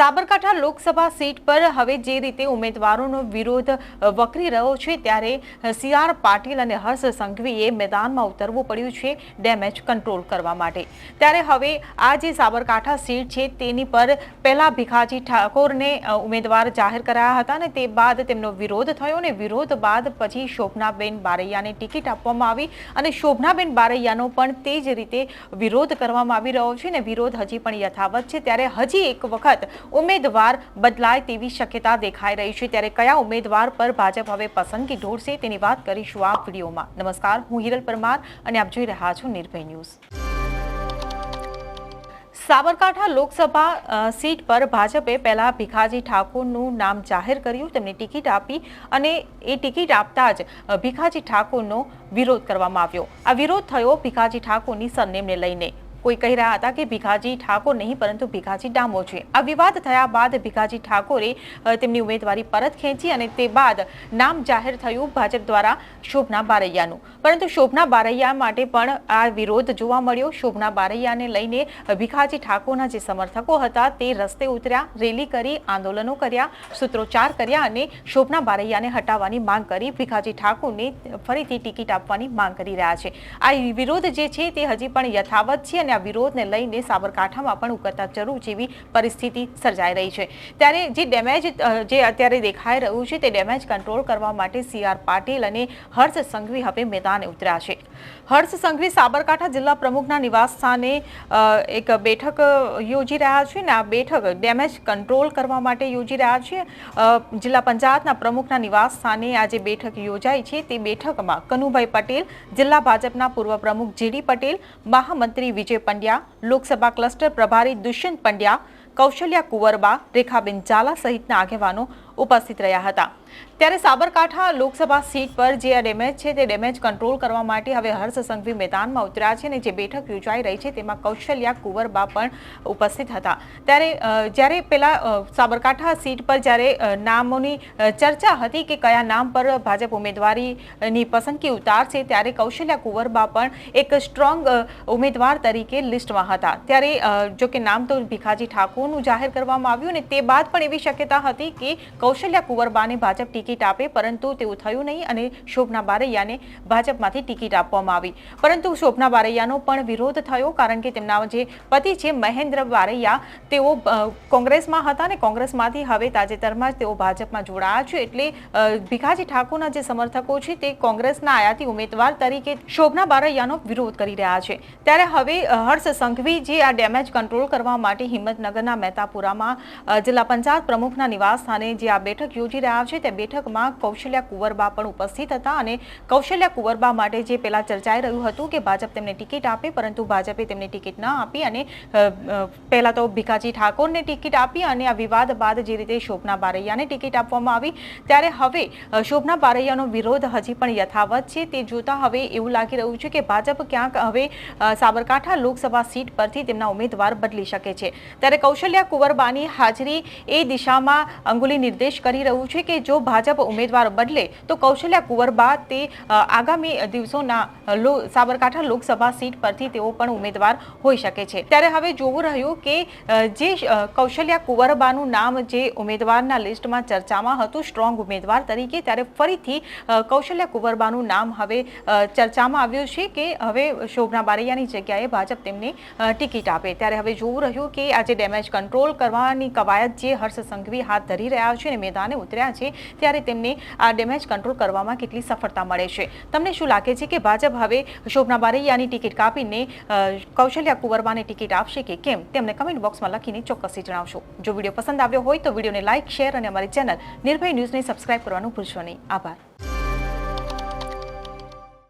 Sabarkantha Lok Sabha seat પર હવે જે રીતે ઉમેદવારોનો વિરોધ વકરી રહ્યો છે ત્યારે સી આર પાટીલ અને હર્ષ સંઘવીએ મેદાનમાં ઉતરવું પડ્યું છે ડેમેજ કંટ્રોલ કરવા માટે. ત્યારે હવે આ જે સાબરકાંઠા સીટ છે તેની પર પહેલા ભીખાજી ઠાકોરને ઉમેદવાર જાહેર કરાયા હતા અને તે બાદ તેમનો વિરોધ થયો અને વિરોધ બાદ પછી શોભનાબેન બારૈયાને ટિકિટ આપવામાં આવી અને શોભનાબેન બારૈયાનો પણ તે જ રીતે વિરોધ કરવામાં આવી રહ્યો છે અને વિરોધ હજી પણ યથાવત છે. ત્યારે હજી એક વખત ઉમેદવાર બદલાય તેવી શક્યતા દેખાઈ રહી છે. ત્યારે કયા ઉમેદવાર પર ભાજપ હવે પસંદગી ઢોળશે તેની વાત કરીશું આ વિડીયોમાં. નમસ્કાર, હું હિરલ પરમાર અને આપ જોઈ રહ્યા છો નિર્ભય ન્યૂઝ. સાબરકાંઠા લોકસભા સીટ પર ભાજપે પહેલાં ભીખાજી ઠાકોરનું નામ જાહેર કર્યું. તેમને ટિકિટ આપી અને એ ટિકિટ આપતા જ ભીખાજી ઠાકોરનો વિરોધ કરવામાં આવ્યો. આ વિરોધ થયો ભીખાજી ઠાકોરની સરનેમને લઈને. કોઈ કહી રહ્યા હતા કે ભીખાજી ઠાકોર નહીં, પરંતુ ભીખાજી ડામો છે. આ વિવાદ થયા બાદ ભીખાજી ઠાકોરે તેમની ઉમેદવારી પરત ખેંચી અને તે બાદ નામ જાહેર થયું ભાજપ દ્વારા શોભના બારૈયાનું. પરંતુ શોભના બારૈયા માટે પણ આ વિરોધ જોવા મળ્યો. શોભના બારૈયાને લઈને ભીખાજી ઠાકોરના જે સમર્થકો હતા તે રસ્તે ઉતર્યા, રેલી કરી, આંદોલનો કર્યા, સૂત્રોચ્ચાર કર્યા અને શોભના બારૈયાને હટાવવાની માંગ કરી. ભીખાજી ઠાકોરને ફરીથી ટિકિટ આપવાની માંગ કરી રહ્યા છે. આ વિરોધ જે છે તે હજી પણ યથાવત છે અને આ વિરોધને લઈને સાબરકાંઠામાં પણ ઉકળતા ચરુ જેવી પરિસ્થિતિ સર્જાઈ રહી છે. ત્યારે જે ડેમેજ જે અત્યારે દેખાઈ રહ્યું છે તે ડેમેજ કંટ્રોલ કરવા માટે સીઆર પાટીલ અને હર્ષ સંઘવી હવે મેદાને ઉતર્યા છે. હર્ષ સંઘવી સાબરકાંઠા જિલ્લા પ્રમુખના નિવાસ સ્થાને એક બેઠક યોજી રહ્યા છે ને આ બેઠક ડેમેજ કંટ્રોલ કરવા માટે યોજી રહ્યા છે. જિલ્લા પંચાયતના પ્રમુખના નિવાસ સ્થાને આજે બેઠક યોજાઈ છે. તે બેઠકમાં કનુભાઈ પટેલ, જિલ્લા ભાજપના પૂર્વ પ્રમુખ જીડી પટેલ, મહામંત્રી વિજય પંડ્યા લોકસભા ક્લસ્ટર પ્રભારી દુષ્યંત પંડ્યા કૌશલ્યા કુંવરબા રેખાબેન ઝાલા સહિતના આગેવાનો ઉપસ્થિત રહ્યા હતા. ત્યારે સાબરકાંઠા લોકસભા સીટ પર જે ડેમેજ છે તે ડેમેજ કંટ્રોલ કરવા માટે હવે હર્ષ સંઘવી મેદાનમાં ઉતર્યા છે અને જે બેઠક યોજાઈ રહી છે તેમાં કૌશલ્યા કુંવરબા પણ ઉપસ્થિત હતા. ત્યારે જ્યારે પેલા સાબરકાંઠા સીટ પર જ્યારે નામોની ચર્ચા હતી કે કયા નામ પર ભાજપ ઉમેદવારીની પસંદગી ઉતારશે ત્યારે કૌશલ્યા કુંવરબા પણ એક સ્ટ્રોંગ ઉમેદવાર તરીકે લિસ્ટમાં હતા. ત્યારે જોકે નામ તો ભીખાજી ઠાકોરનું જાહેર કરવામાં આવ્યું અને તે બાદ પણ એવી શક્યતા હતી કે કૌશલ્યા કુંવરબાને ભાજપ ટિકિટ આપે, પરંતુ તેવું થયું નહીં અને શોભના બારૈયાને ભાજપમાંથી ટિકિટ આપવામાં આવી. પરંતુ શોભના બારૈયાનો પણ વિરોધ થયો, કારણ કે તેમના જે પતિ છે મહેન્દ્ર બારૈયા, તેઓ કોંગ્રેસમાં હતા અને કોંગ્રેસમાંથી હવે તાજેતરમાં જ તેઓ ભાજપમાં જોડાયા છે. એટલે ભીખાજી ઠાકોરના જે સમર્થકો છે તે કોંગ્રેસના આયાતી ઉમેદવાર તરીકે શોભના બારૈયાનો વિરોધ કરી રહ્યા છે. ત્યારે હવે હર્ષ સંઘવી જે આ ડેમેજ કંટ્રોલ કરવા માટે હિંમતનગરના મહેતાપુરામાં જિલ્લા પંચાયત પ્રમુખના નિવાસ સ્થાને જે આ બેઠક યોજી રહ્યા છે. તે બેઠકમાં કૌશલ્યા કુંવરબા પણ ઉપસ્થિત હતા અને કૌશલ્યા કુંવરબા માટે જે પહેલાં ચર્ચાઈ રહ્યું હતું કે ભાજપ તેમને ટિકિટ આપે પરંતુ ભાજપે તેમને ટિકિટ ન આપી અને અ, તો ભીખાજી ઠાકોરને ટિકિટ આપી અને આ વિવાદ બાદ જે રીતે શોભના બારૈયાને ટિકિટ આપવામાં આવી ત્યારે હવે શોભના બારૈયાનો વિરોધ હજી પણ યથાવત છે. તે જોતા હવે એવું લાગી રહ્યું છે કે ભાજપ ક્યાંક હવે સાબરકાંઠા લોકસભા સીટ પરથી તેમના ઉમેદવાર બદલી શકે છે. ત્યારે કૌશલ્યા કુંવરબાની હાજરી એ દિશામાં અંગુલી નિર્દેશ કરી રહ્યું છે કે જો ભાજપ ઉમેદવાર બદલે, તો કૌશલ્યા કુંવરબા તે આગામી દિવસોના સાબરકાંઠા લોકસભા સીટ પરથી તેઓ પણ ઉમેદવાર હોઈ શકે છે. ત્યારે હવે જોવું રહ્યું કે જે કૌશલ્યા કુંવરબાનું નામ જે ઉમેદવારના લિસ્ટમાં ચર્ચામાં હતું, સ્ટ્રોંગ ઉમેદવાર તરીકે, ત્યારે ફરીથી કૌશલ્યા કુંવરબાનું નામ હવે ચર્ચામાં આવ્યું છે કે હવે શોભના બારૈયાની જગ્યાએ ભાજપ તેમને ટિકિટ આપે. ત્યારે હવે જોવું રહ્યું કે આજે ડેમેજ કંટ્રોલ કરવાની કવાયત જે હર્ષ સંઘવી હાથ ધરી રહ્યા છે અને મેદાને ઉતર્યા છે, ત્યારે તેમને આ ડેમેજ કંટ્રોલ કરવામાં કેટલી સફળતા મળે છે. તમને શું લાગે છે કે ભાજપ હવે શોભના બારૈયાની ટિકિટ કાપીને કૌશલ્યા કુંવરબાને ટિકિટ આપશે કે કેમ? તેમને કમેન્ટ બોક્સમાં લખીને ચોક્કસથી જણાવશો. જો વીડિયો પસંદ આવ્યો હોય તો વિડીયોને લાઇક, શેર અને અમારી ચેનલ નિર્ભય ન્યૂઝને સબસ્ક્રાઇબ કરવાનું ભૂલશો નહીં. આભાર.